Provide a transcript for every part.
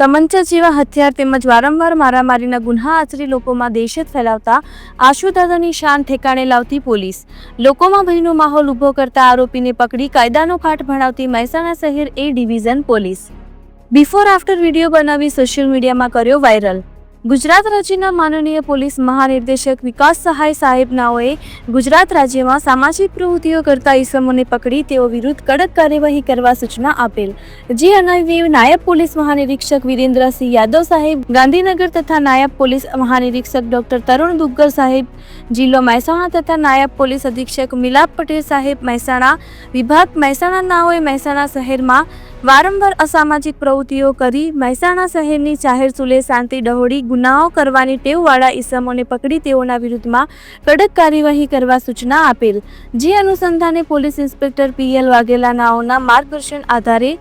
તમંચા જેવા હથિયાર તેમજ વારંવાર મારામારીના ગુન્હા આચરી લોકોમાં દહેશત ફેલાવતા આશુદાદાની શાન ઠેકાણે લાવતી પોલીસ. લોકોમાં ભયનો માહોલ ઊભો કરતા આરોપીને પકડી કાયદાનો પાઠ ભણાવતી મહેસાણા શહેર A division police. Before after video બનાવી સોશિયલ મીડિયામાં કર્યો વાયરલ. ગુજરાત રાજ્યના માનનીય પોલીસ મહાનિર્દેશક વિકાસ સહાય સાહેબનાઓએ ગુજરાત રાજ્યમાં સામાજિક પ્રવૃત્તિઓ કરતા ઈસમોને પકડી તેઓ વિરુદ્ધ કડક કાર્યવાહી કરવા સૂચના આપેલ. જે અન્વયે નાયબ પોલીસ મહાનિરીક્ષક વિરેન્દ્રસિંહ યાદવ સાહેબ, ગાંધીનગર તથા નાયબ પોલીસ મહાનિરીક્ષક ડોક્ટર તરુણ દુગ્ગર સાહેબ, જિલ્લો મહેસાણા તથા નાયબ પોલીસ અધિક્ષક મિલાપ પટેલ સાહેબ, મહેસાણા વિભાગ મહેસાણાનાઓએ મહેસાણા શહેરમાં વારંવાર અસામાજિક પ્રવૃત્તિઓ કરી મહેસાણા શહેરની જાહેર સુલે શાંતિ ડહોળી ગુનાઓ કરવાની ટેવવાળા ઈસમોને પકડી તેઓના વિરુદ્ધમાં કડક કાર્યવાહી કરવા સૂચના આપેલ. જે અનુસંધાને police inspector P L Vaghela નાઓના માર્ગદર્શન આધારે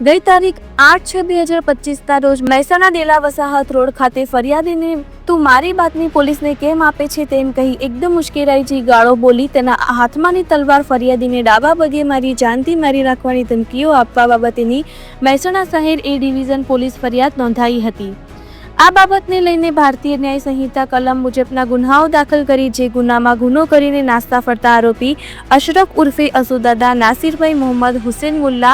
ગઈ તારીખ આઠ છ બે હજાર પચીસના રોજ મહેસાણા ડેલા વસાહત રોડ ખાતે ફરિયાદીને તું મારી બાતની પોલીસને કેમ આપે છે તેમ કહી એકદમ ઉશ્કેરાઈથી ગાળો બોલી તેના હાથમાંની તલવાર ફરિયાદીને ડાબા પગે મારી જાનથી મારી રાખવાની ધમકીઓ આપવા બાબતેની મહેસાણા શહેર એ ડિવિઝન પોલીસ ફરિયાદ નોંધાઈ હતી. આ બાબતને લઈને ભારતીય ન્યાય સંહિતા કલમ મુજબના ગુનાઓ દાખલ કરી, જે ગુનામાં ગુનો કરીને નાસ્તા ફરતા આરોપી અશરફ ઉર્ફે અસુદાદા નાસિરભાઈ મોહમ્મદ હુસેન મુલ્લા,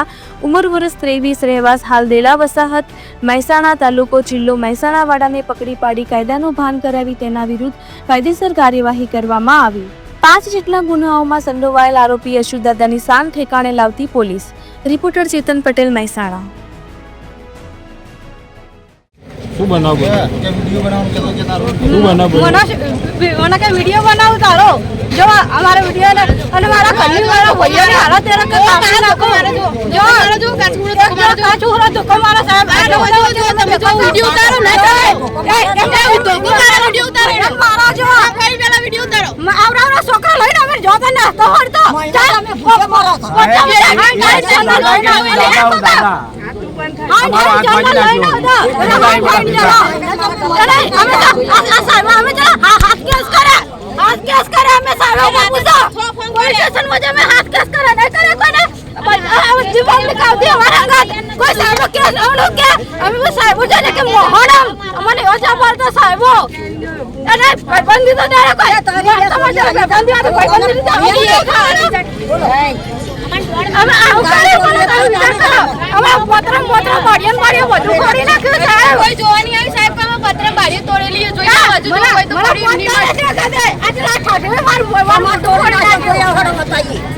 ઉમર વર્ષ ત્રેવીસ, રહેવાસ હાલ દેલા વસાહત, મહેસાણા તાલુકો જિલ્લો મહેસાણાવાડાને પકડી પાડી કાયદાનું ભાન કરાવી તેના વિરુદ્ધ કાયદેસર કાર્યવાહી કરવામાં આવી. પાંચ જેટલા ગુનાઓમાં સંડોવાયેલ આરોપી અશુદાદાની શાન ઠેકાણે લાવતી પોલીસ. રિપોર્ટર ચેતન પટેલ, મહેસાણા. શું બનાવ? કે કે બનાવ કે વીડિયો બનાવું તારો જો અમારા વીડિયો ને અને મારા ઘરની મારા ને હારા તેરા કે કાપી નાખો જો મારા જો કાચું કાચું હરો તો કમારા સાહેબ આ જો જો તમે જો વીડિયો ઉતારો ને એ હું તો મારા વીડિયો ઉતારો એને મારા જો કઈ પેલા વીડિયો ઉતારો આવરા આવરા છોકરા લઈને અમે જોતા ના તો તો ચાલ અમે ફોક મારો દાદા, દાદા. અમે આવું કરી બોલો તમે વિચાર કરો. અમે પત્ર પત્ર પાડીએ પાડીએ બધું કરી નાખ્યું સાહેબ કોઈ જોવાની આવી સાહેબ અમે પત્ર બારી તોડેલી છે. જોઈએ બાજુ તો કોઈ તો પડી નહીં મળે. આજે રાત ખાધે મારું મારું દોડ નાખ્યો